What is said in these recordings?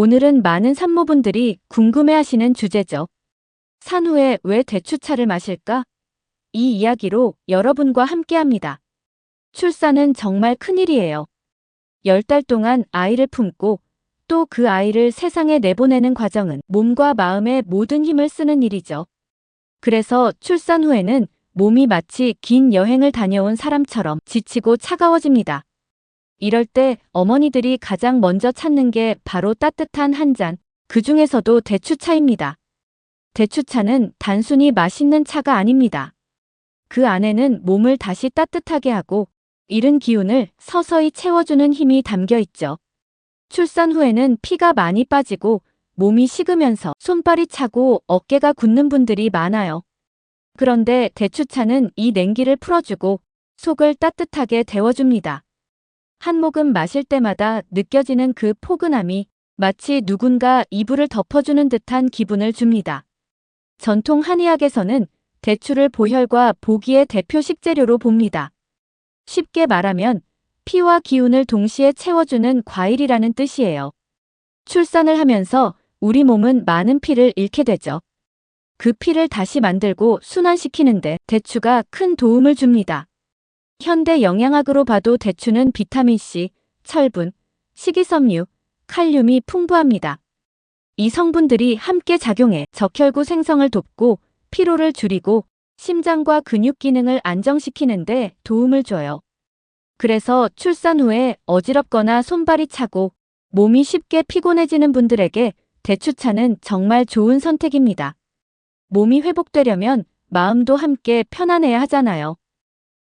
오늘은 많은 산모분들이 궁금해하시는 주제죠. 산후에 왜 대추차를 마실까? 이 이야기로 여러분과 함께합니다. 출산은 정말 큰일이에요. 열달 동안 아이를 품고 또 그 아이를 세상에 내보내는 과정은 몸과 마음의 모든 힘을 쓰는 일이죠. 그래서 출산 후에는 몸이 마치 긴 여행을 다녀온 사람처럼 지치고 차가워집니다. 이럴 때 어머니들이 가장 먼저 찾는 게 바로 따뜻한 한 잔, 그 중에서도 대추차입니다. 대추차는 단순히 맛있는 차가 아닙니다. 그 안에는 몸을 다시 따뜻하게 하고 잃은 기운을 서서히 채워주는 힘이 담겨 있죠. 출산 후에는 피가 많이 빠지고 몸이 식으면서 손발이 차고 어깨가 굳는 분들이 많아요. 그런데 대추차는 이 냉기를 풀어주고 속을 따뜻하게 데워줍니다. 한 모금 마실 때마다 느껴지는 그 포근함이 마치 누군가 이불을 덮어주는 듯한 기분을 줍니다. 전통 한의학에서는 대추를 보혈과 보기의 대표 식재료로 봅니다. 쉽게 말하면 피와 기운을 동시에 채워주는 과일이라는 뜻이에요. 출산을 하면서 우리 몸은 많은 피를 잃게 되죠. 그 피를 다시 만들고 순환시키는데 대추가 큰 도움을 줍니다. 현대 영양학으로 봐도 대추는 비타민C, 철분, 식이섬유, 칼륨이 풍부합니다. 이 성분들이 함께 작용해 적혈구 생성을 돕고 피로를 줄이고 심장과 근육 기능을 안정시키는 데 도움을 줘요. 그래서 출산 후에 어지럽거나 손발이 차고 몸이 쉽게 피곤해지는 분들에게 대추차는 정말 좋은 선택입니다. 몸이 회복되려면 마음도 함께 편안해야 하잖아요.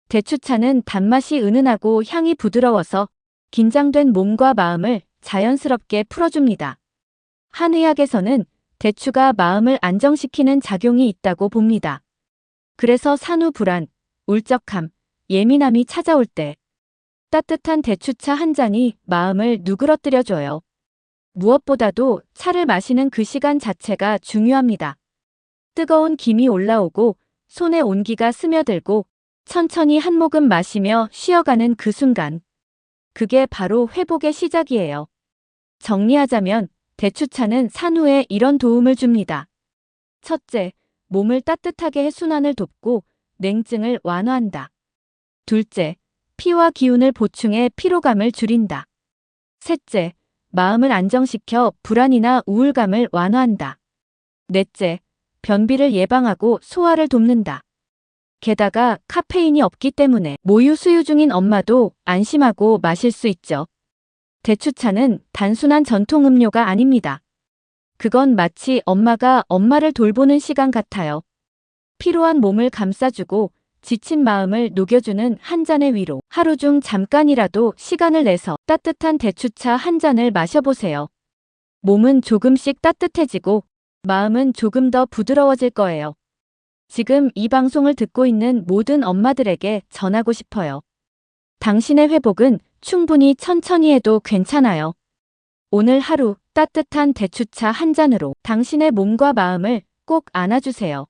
대추차는 단맛이 은은하고 향이 부드러워서 긴장된 몸과 마음을 자연스럽게 풀어줍니다. 한의학에서는 대추가 마음을 안정시키는 작용이 있다고 봅니다. 그래서 산후 불안, 울적함, 예민함이 찾아올 때 따뜻한 대추차 한 잔이 마음을 누그러뜨려줘요. 무엇보다도 차를 마시는 그 시간 자체가 중요합니다. 뜨거운 김이 올라오고 손에 온기가 스며들고 천천히 한 모금 마시며 쉬어가는 그 순간. 그게 바로 회복의 시작이에요. 정리하자면 대추차는 산후에 이런 도움을 줍니다. 첫째, 몸을 따뜻하게 해 순환을 돕고 냉증을 완화한다. 둘째, 피와 기운을 보충해 피로감을 줄인다. 셋째, 마음을 안정시켜 불안이나 우울감을 완화한다. 넷째, 변비를 예방하고 소화를 돕는다. 게다가 카페인이 없기 때문에 모유 수유 중인 엄마도 안심하고 마실 수 있죠. 대추차는 단순한 전통 음료가 아닙니다. 그건 마치 엄마가 엄마를 돌보는 시간 같아요. 피로한 몸을 감싸주고 지친 마음을 녹여주는 한 잔의 위로 하루 중 잠깐이라도 시간을 내서 따뜻한 대추차 한 잔을 마셔보세요. 몸은 조금씩 따뜻해지고 마음은 조금 더 부드러워질 거예요. 지금 이 방송을 듣고 있는 모든 엄마들에게 전하고 싶어요. 당신의 회복은 충분히 천천히 해도 괜찮아요. 오늘 하루 따뜻한 대추차 한 잔으로 당신의 몸과 마음을 꼭 안아주세요.